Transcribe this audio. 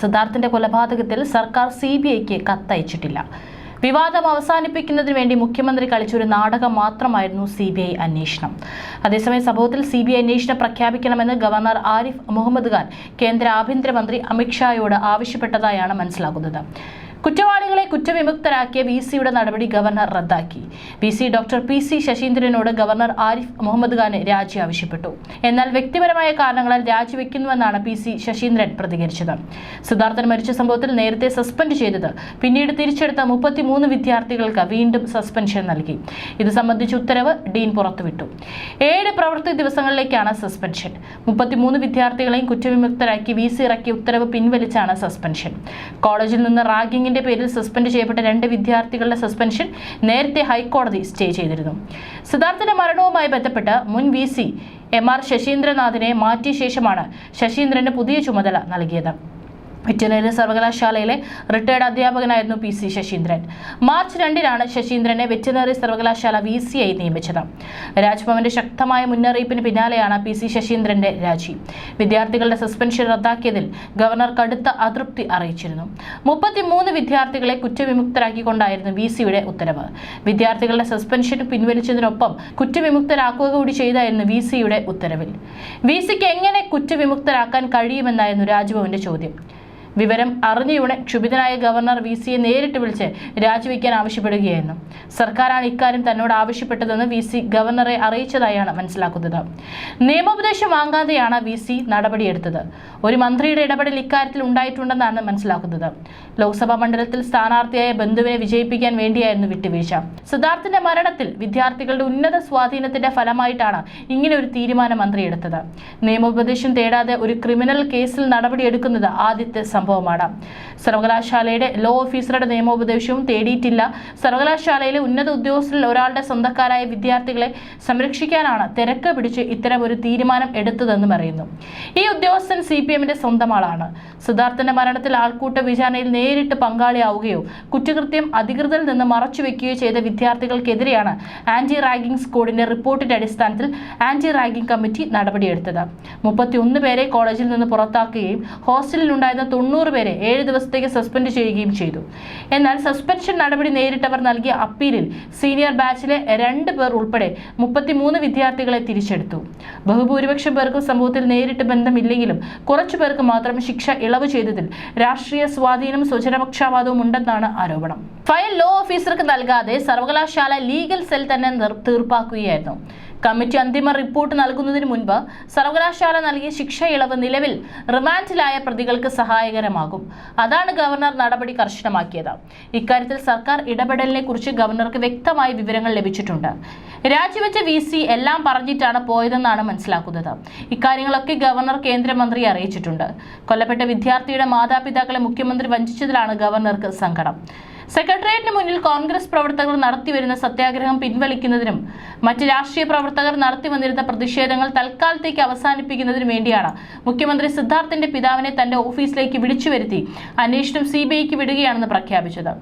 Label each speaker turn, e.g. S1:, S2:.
S1: സിദ്ധാർത്ഥിന്റെ കൊലപാതകത്തിൽ സർക്കാർ C B ഐക്ക് കത്തയച്ചിട്ടില്ല. വിവാദം അവസാനിപ്പിക്കുന്നതിന് വേണ്ടി മുഖ്യമന്ത്രി കളിച്ചൊരു നാടകം മാത്രമായിരുന്നു സി ബി ഐ അന്വേഷണം. അതേസമയം സംഭവത്തിൽ സി ബി ഐ അന്വേഷണം പ്രഖ്യാപിക്കണമെന്ന് ഗവർണർ ആരിഫ് മുഹമ്മദ് ഖാൻ കേന്ദ്ര ആഭ്യന്തരമന്ത്രി അമിത്ഷായോട് ആവശ്യപ്പെട്ടതായാണ് മനസ്സിലാക്കുന്നത് കുറ്റവാളികളെ കുറ്റവിമുക്തരാക്കിയ വി സിയുടെ നടപടി ഗവർണർ റദ്ദാക്കി. V C doctor P C ശശീന്ദ്രനോട് governor Arif Muhammad ഖാന് രാജി ആവശ്യപ്പെട്ടു. എന്നാൽ വ്യക്തിപരമായ കാരണങ്ങളാൽ രാജിവെക്കുന്നുവെന്നാണ് പി സി ശശീന്ദ്രൻ പ്രതികരിച്ചത്. സിദ്ധാർത്ഥൻ മരിച്ച സംഭവത്തിൽ നേരത്തെ സസ്പെൻഡ് ചെയ്തത് പിന്നീട് തിരിച്ചെടുത്ത മുപ്പത്തിമൂന്ന് വിദ്യാർത്ഥികൾക്ക് വീണ്ടും സസ്പെൻഷൻ നൽകി. ഇത് സംബന്ധിച്ച് ഉത്തരവ് ഡീൻ പുറത്തുവിട്ടു. ഏഴ് പ്രവൃത്തി ദിവസങ്ങളിലേക്കാണ് സസ്പെൻഷൻ. മുപ്പത്തിമൂന്ന് വിദ്യാർത്ഥികളെയും കുറ്റവിമുക്തരാക്കി വി സി ഇറക്കിയ ഉത്തരവ് പിൻവലിച്ചാണ് സസ്പെൻഷൻ. കോളേജിൽ നിന്ന് റാഗിങ്ങിന്റെ പേരിൽ സസ്പെൻഡ് ചെയ്യപ്പെട്ട രണ്ട് വിദ്യാർത്ഥികളുടെ സസ്പെൻഷൻ നേരത്തെ ഹൈക്കോടതി സ്റ്റേ ചെയ്തിരുന്നു. സിദ്ധാർത്ഥന്റെ മരണവുമായി ബന്ധപ്പെട്ട് മുൻ വി സി എം ആർ ശശീന്ദ്രനാഥിനെ മാറ്റിയ ശേഷമാണ് ശശീന്ദ്രന് പുതിയ ചുമതല നൽകിയത്. വെറ്റിനറി സർവകലാശാലയിലെ റിട്ടയർഡ് അധ്യാപകനായിരുന്നു പി സി ശശീന്ദ്രൻ. മാർച്ച് രണ്ടിനാണ് ശശീന്ദ്രനെ വെറ്റിനറി സർവകലാശാല വി സി ആയി നിയമിച്ചത്. രാജ്ഭവന്റെ ശക്തമായ മുന്നറിയിപ്പിന് പിന്നാലെയാണ് പി സി ശശീന്ദ്രന്റെ രാജി. വിദ്യാർത്ഥികളുടെ സസ്പെൻഷൻ റദ്ദാക്കിയതിൽ ഗവർണർ കടുത്ത അതൃപ്തി അറിയിച്ചിരുന്നു. മുപ്പത്തിമൂന്ന് വിദ്യാർത്ഥികളെ കുറ്റവിമുക്തരാക്കിക്കൊണ്ടായിരുന്നു വി സിയുടെ ഉത്തരവ്. വിദ്യാർത്ഥികളുടെ സസ്പെൻഷൻ പിൻവലിച്ചതിനൊപ്പം കുറ്റവിമുക്തരാക്കുക കൂടി ചെയ്തായിരുന്നു വി സിയുടെ ഉത്തരവിൽ. വി സിക്ക് എങ്ങനെ കുറ്റവിമുക്തരാക്കാൻ കഴിയുമെന്നായിരുന്നു രാജ്ഭവന്റെ ചോദ്യം. വിവരം അറിഞ്ഞയുടനെ ക്ഷുഭിതനായ ഗവർണർ വി സിയെ നേരിട്ട് വിളിച്ച് രാജിവെക്കാൻ ആവശ്യപ്പെടുകയായിരുന്നു. സർക്കാരാണ് ഇക്കാര്യം തന്നോട് ആവശ്യപ്പെട്ടതെന്ന് വി സി ഗവർണറെ അറിയിച്ചതായാണ് മനസ്സിലാക്കുന്നത്. നിയമോപദേശം വാങ്ങാതെയാണ് വി സി നടപടിയെടുത്തത്. ഒരു മന്ത്രിയുടെ ഇടപെടൽ ഇക്കാര്യത്തിൽ ഉണ്ടായിട്ടുണ്ടെന്നാണ് മനസ്സിലാക്കുന്നത്. ലോക്സഭാ മണ്ഡലത്തിൽ സ്ഥാനാർത്ഥിയായ ബന്ധുവിനെ വിജയിപ്പിക്കാൻ വേണ്ടിയായിരുന്നു വിട്ടുവീഴ്ച. സിദ്ധാർത്ഥിന്റെ മരണത്തിൽ വിദ്യാർത്ഥികളുടെ ഉന്നത സ്വാധീനത്തിന്റെ ഫലമായിട്ടാണ് ഇങ്ങനെ ഒരു തീരുമാനം മന്ത്രി എടുത്തത് നിയമോപദേശം തേടാതെ ഒരു ക്രിമിനൽ കേസിൽ നടപടിയെടുക്കുന്നത് ആദ്യത്തെ സംഭവമാണ്. സർവകലാശാലയുടെ ലോ ഓഫീസറുടെ നിയമോപദേശവും തേടിയിട്ടില്ല. സർവകലാശാലയിലെ ഉന്നത ഉദ്യോഗസ്ഥരിൽ ഒരാളുടെ സ്വന്തക്കാരായ വിദ്യാർത്ഥികളെ സംരക്ഷിക്കാനാണ് തിരക്ക് പിടിച്ച് ഇത്തരം ഒരു തീരുമാനം എടുത്തതെന്നും അറിയുന്നു. ഈ ഉദ്യോഗസ്ഥൻ സി സ്വന്തം ആളാണ്. സിദ്ധാർത്ഥന്റെ മരണത്തിൽ ആൾക്കൂട്ട വിചാരണയിൽ നേരിട്ട് പങ്കാളിയാവുകയോ കുറ്റകൃത്യം അധികൃതരിൽ നിന്ന് മറച്ചുവെക്കുകയോ ചെയ്ത വിദ്യാർത്ഥികൾക്കെതിരെയാണ് ആന്റി റാഗിംഗ് സ്കോഡിന്റെ റിപ്പോർട്ടിന്റെ അടിസ്ഥാനത്തിൽ ആന്റി റാഗിംഗ് കമ്മിറ്റി നടപടിയെടുത്തത്. മുപ്പത്തിയൊന്ന് പേരെ കോളേജിൽ നിന്ന് പുറത്താക്കുകയും ഹോസ്റ്റലിൽ ഉണ്ടായിരുന്ന തൊണ്ണൂറ് പേരെ ഏഴ് ദിവസത്തേക്ക് സസ്പെൻഡ് ചെയ്യുകയും ചെയ്തു. എന്നാൽ സസ്പെൻഷൻ നടപടി നേരിട്ടവർ നൽകിയ അപ്പീലിൽ സീനിയർ ബാച്ചിലെ രണ്ട് പേർ ഉൾപ്പെടെ മുപ്പത്തിമൂന്ന് വിദ്യാർത്ഥികളെ തിരിച്ചെടുത്തു. ബഹുഭൂരിപക്ഷം പേർക്ക് സംഭവത്തിൽ നേരിട്ട് ബന്ധമില്ലെങ്കിലും കുറച്ചു പേർക്ക് മാത്രം ശിക്ഷ ഇളവ് ചെയ്തതിൽ രാഷ്ട്രീയ സ്വാധീനം സ്വജനപക്ഷപാതവും ഉണ്ടെന്നാണ് ആരോപണം. ഫയൽ ലോ ഓഫീസർക്ക് നൽകാതെ സർവകലാശാല ലീഗൽ സെൽ തന്നെ തീർപ്പാക്കുകയായിരുന്നു. കമ്മിറ്റി അന്തിമ റിപ്പോർട്ട് നൽകുന്നതിന് മുൻപ് സർവകലാശാല നൽകിയ ശിക്ഷ ഇളവ് നിലവിൽ റിമാൻഡിലായ പ്രതികൾക്ക് സഹായകരമാകും. അതാണ് ഗവർണർ നടപടി കർശനമാക്കിയത്. ഇക്കാര്യത്തിൽ സർക്കാർ ഇടപെടലിനെ കുറിച്ച് ഗവർണർക്ക് വ്യക്തമായ വിവരങ്ങൾ ലഭിച്ചിട്ടുണ്ട്. രാജിവെച്ച വി സി എല്ലാം പറഞ്ഞിട്ടാണ് പോയതെന്നാണ് മനസ്സിലാക്കുന്നത്. ഇക്കാര്യങ്ങളൊക്കെ ഗവർണർ കേന്ദ്രമന്ത്രിയെ അറിയിച്ചിട്ടുണ്ട്. കൊല്ലപ്പെട്ട വിദ്യാർത്ഥിയുടെ മാതാപിതാക്കളെ മുഖ്യമന്ത്രി വഞ്ചിച്ചതിലാണ് ഗവർണർക്ക് സങ്കടം. സെക്രട്ടേറിയറ്റിന് മുന്നിൽ കോൺഗ്രസ് പ്രവർത്തകർ നടത്തിവരുന്ന സത്യാഗ്രഹം പിൻവലിക്കുന്നതിനും മറ്റ് രാഷ്ട്രീയ പ്രവർത്തകർ നടത്തി വന്നിരുന്ന പ്രതിഷേധങ്ങൾ തൽക്കാലത്തേക്ക് അവസാനിപ്പിക്കുന്നതിനും വേണ്ടിയാണ് മുഖ്യമന്ത്രി സിദ്ധാർത്ഥിന്റെ പിതാവിനെ തന്റെ ഓഫീസിലേക്ക് വിളിച്ചു വരുത്തി അന്വേഷണം സി ബി ഐക്ക് വിടുകയാണെന്ന് പ്രഖ്യാപിച്ചത്.